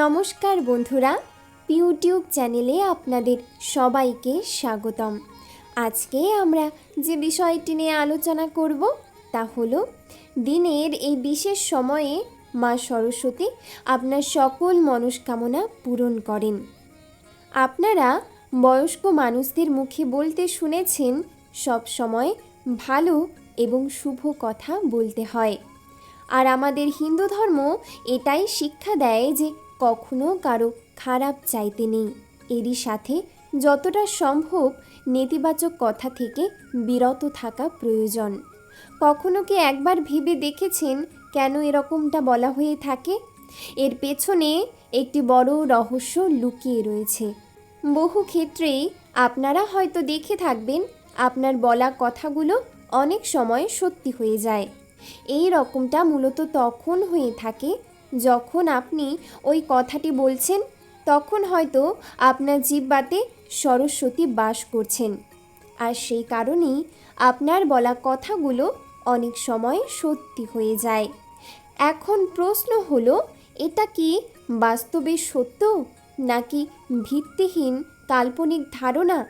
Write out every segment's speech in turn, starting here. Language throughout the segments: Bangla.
নমস্কার বন্ধুরা, ইউটিউব চ্যানেলে আপনাদের সবাইকে স্বাগতম। আজকে আমরা যে বিষয়টি নিয়ে আলোচনা করব তা হলো, দিনের এই বিশেষ সময়ে মা সরস্বতী আপনার সকল মনস্কামনা পূরণ করেন। আপনারা বয়স্ক মানুষদের মুখে বলতে শুনেছেন, সব সময় ভালো এবং শুভ কথা বলতে হয়। আর আমাদের হিন্দু ধর্ম এটাই শিক্ষা দেয় যে কখনো কারও খারাপ চাইতে নেই। এরই সাথে যতটা সম্ভব নেতিবাচক কথা থেকে বিরত থাকা প্রয়োজন। কখনো কি একবার ভেবে দেখেছেন কেন এরকমটা বলা হয়ে থাকে? এর পেছনে একটি বড় রহস্য লুকিয়ে রয়েছে। বহু ক্ষেত্রেই আপনারা হয়তো দেখে থাকবেন, আপনার বলা কথাগুলো অনেক সময় সত্যি হয়ে যায়। এই রকমটা মূলত তখন হয়ে থাকে যখন আপনি ওই কথাটি বলছেন, তখন হয়তো আপনার জিব্বাতে সরস্বতী বাস করছেন। আর সেই কারণেই আপনার বলা কথাগুলো অনেক সময় সত্যি হয়ে যায়। এখন প্রশ্ন হলো, এটা কি বাস্তবে সত্য নাকি ভিত্তিহীন কাল্পনিক ধারণা?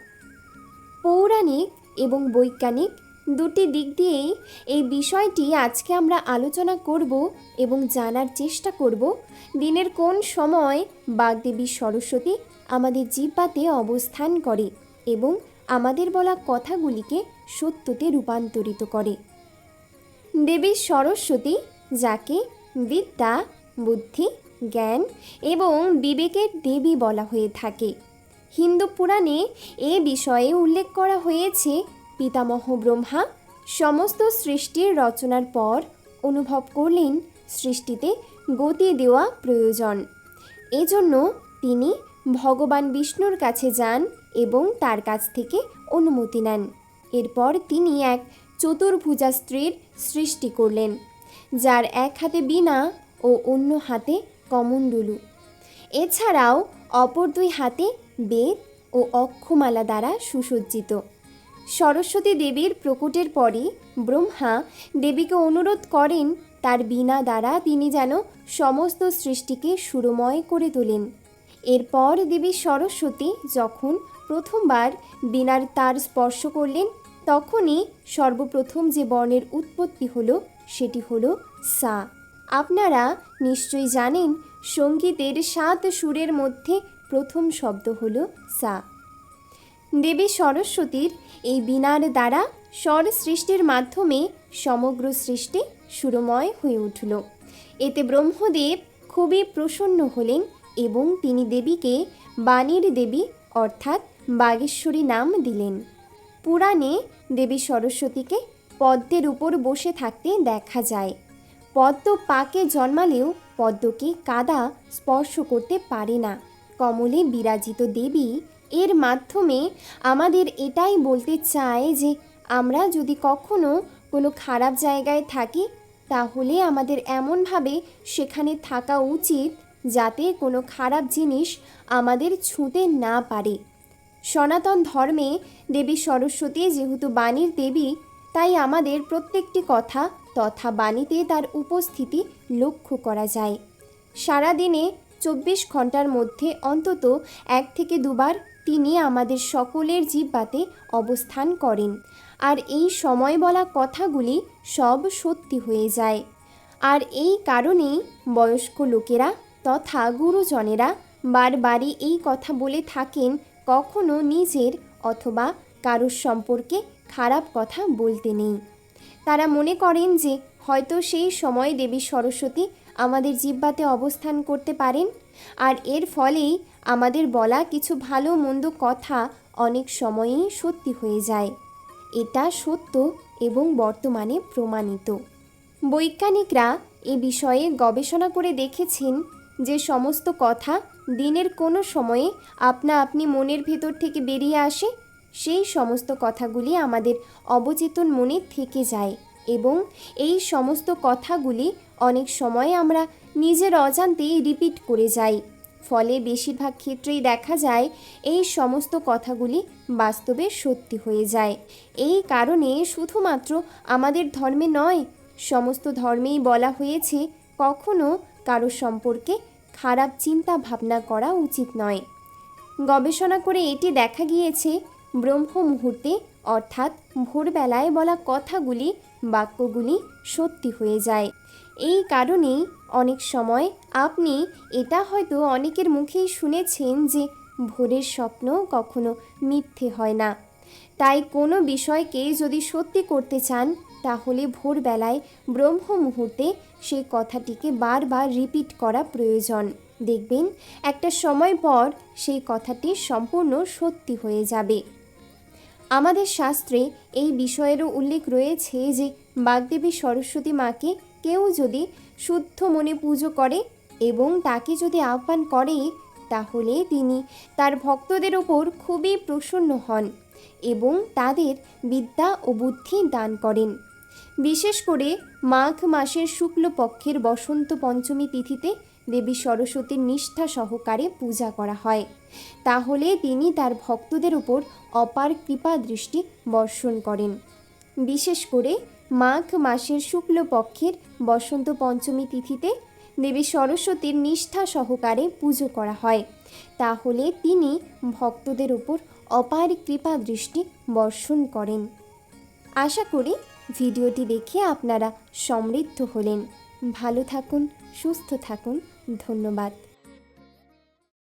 পৌরাণিক এবং বৈজ্ঞানিক দুটি দিক দিয়েই এই বিষয়টি আজকে আমরা আলোচনা করব এবং জানার চেষ্টা করব, দিনের কোন সময় বাগদেবী সরস্বতী আমাদের জিব্বাতে অবস্থান করে এবং আমাদের বলা কথাগুলিকে সত্যতে রূপান্তরিত করে। দেবী সরস্বতী, যাকে বিদ্যা, বুদ্ধি, জ্ঞান এবং বিবেকের দেবী বলা হয়ে থাকে। হিন্দু পুরাণে এ বিষয়ে উল্লেখ করা হয়েছে পিতামহ ব্রহ্মা সমস্ত সৃষ্টির রচনার পর অনুভব করলেন সৃষ্টিতে গতি দেওয়া প্রয়োজন। এজন্য তিনি ভগবান বিষ্ণুর কাছে যান এবং তার কাছ থেকে অনুমতি নেন। এরপর তিনি এক চতুর্ভুজা স্ত্রীর সৃষ্টি করলেন, যার এক হাতে বীণা ও অন্য হাতে কমণ্ডলু। এছাড়াও অপর দুই হাতে বেদ ও অক্ষমালা দ্বারা সুসজ্জিত। সরস্বতী দেবীর প্রকটের পরই ব্রহ্মা দেবীকে অনুরোধ করেন, তার বীণা দ্বারা তিনি যেন সমস্ত সৃষ্টিকে সুরময় করে তোলেন। এরপর দেবী সরস্বতী যখন প্রথমবার বীণার তার স্পর্শ করলেন, তখনই সর্বপ্রথম যে বর্ণের উৎপত্তি হলো, সেটি হলো সা। আপনারা নিশ্চয়ই জানেন, সঙ্গীতের সাত সুরের মধ্যে প্রথম শব্দ হলো সা। দেবী সরস্বতীর এই বীণার দ্বারা স্বর সৃষ্টির মাধ্যমে সমগ্র সৃষ্টি সুরময় হয়ে উঠল। এতে ব্রহ্মদেব খুবই প্রসন্ন হলেন এবং তিনি দেবীকে বাণীর দেবী অর্থাৎ বাগেশ্বরী নাম দিলেন। পুরাণে দেবী সরস্বতীকে পদ্মের উপর বসে থাকতে দেখা যায়। পদ্ম পাকে জন্মালেও পদ্মকে কাদা স্পর্শ করতে পারে না। কমলে বিরাজিত দেবী এর মাধ্যমে আমাদের এটাই বলতে চায় যে আমরা যদি কখনো কোনো খারাপ জায়গায় থাকি, তাহলে আমাদের এমনভাবে সেখানে থাকা উচিত যাতে কোনো খারাপ জিনিস আমাদের ছুঁতে না পারে। সনাতন ধর্মে দেবী সরস্বতী যেহেতু বাণীর দেবী, তাই আমাদের প্রত্যেকটি কথা তথা বাণীতে তার উপস্থিতি লক্ষ্য করা যায়। সারাদিনে চব্বিশ ঘণ্টার মধ্যে অন্তত এক থেকে দুবার তিনি আমাদের সকলের জিব্বাতে অবস্থান করেন। আর এই সময় বলা কথাগুলি সব সত্যি হয়ে যায়। আর এই কারণেই বয়স্ক লোকেরা তথা গুরুজনেরা বারবারই এই কথা বলে থাকেন কখনো নিজের অথবা কারোর সম্পর্কে খারাপ কথা বলতে নেই। তারা মনে করেন যে হয়তো সেই সময় দেবী সরস্বতী আমাদের জিব্বাতে অবস্থান করতে পারেন। আর এর ফলেই আমাদের বলা কিছু ভালো মন্দ কথা অনেক সময়েই সত্যি হয়ে যায়। এটা সত্য এবং বর্তমানে প্রমাণিত। বৈজ্ঞানিকরা এ বিষয়ে গবেষণা করে দেখেছেন যে সমস্ত কথা দিনের কোনো সময়ে আপনা আপনি মনের ভেতর থেকে বেরিয়ে আসে, সেই সমস্ত কথাগুলি আমাদের অবচেতন মনে থেকে যায় এবং এই সমস্ত কথাগুলি অনেক সময় আমরা নিজের অজান্তেই রিপিট করে যাই। ফলে বেশিরভাগ ক্ষেত্রেই দেখা যায় এই সমস্ত কথাগুলি বাস্তবে সত্যি হয়ে যায়। এই কারণে শুধুমাত্র আমাদের ধর্মে নয়, সমস্ত ধর্মেই বলা হয়েছে কখনো কারও সম্পর্কে খারাপ চিন্তা ভাবনা করা উচিত নয়। গবেষণা করে এটি দেখা গিয়েছে, ব্রহ্ম মুহূর্তে অর্থাৎ ভোরবেলায় বলা কথাগুলি, বাক্যগুলি সত্যি হয়ে যায়। এই কারণেই অনেক সময় আপনি এটা হয়তো অনেকের মুখেই শুনেছেন যে ভোরের স্বপ্ন কখনো মিথ্যে হয় না। তাই কোনো বিষয়কে যদি সত্যি করতে চান, তাহলে ভোরবেলায় ব্রহ্ম মুহূর্তে সেই কথাটিকে বারবার রিপিট করা প্রয়োজন। দেখবেন, একটা সময় পর সেই কথাটি সম্পূর্ণ সত্যি হয়ে যাবে। আমাদের শাস্ত্রে এই বিষয়েরও উল্লেখ রয়েছে যে বাগদেবী সরস্বতী মাকে কেউ যদি শুদ্ধ মনে পুজো করে এবং তাকে যদি আহ্বান করে, তাহলে তিনি তার ভক্তদের ওপর খুবই প্রসন্ন হন এবং তাদের বিদ্যা ও বুদ্ধি দান করেন। বিশেষ করে মাঘ মাসের শুক্লপক্ষের বসন্ত পঞ্চমী তিথিতে দেবী সরস্বতীর নিষ্ঠা সহকারে পূজা করা হয়। তাহলে তিনি তার ভক্তদের উপর অপার কৃপা দৃষ্টি বর্ষণ করেন। বিশেষ করে মাঘ মাসের শুক্লপক্ষের বসন্ত পঞ্চমী তিথিতে দেবী সরস্বতীর নিষ্ঠা সহকারে পুজো করা হয়। তাহলে তিনি ভক্তদের উপর অপার কৃপা দৃষ্টি বর্ষণ করেন। আশা করি ভিডিওটি দেখে আপনারা সমৃদ্ধ হলেন। ভালো থাকুন, সুস্থ থাকুন। ধন্যবাদ।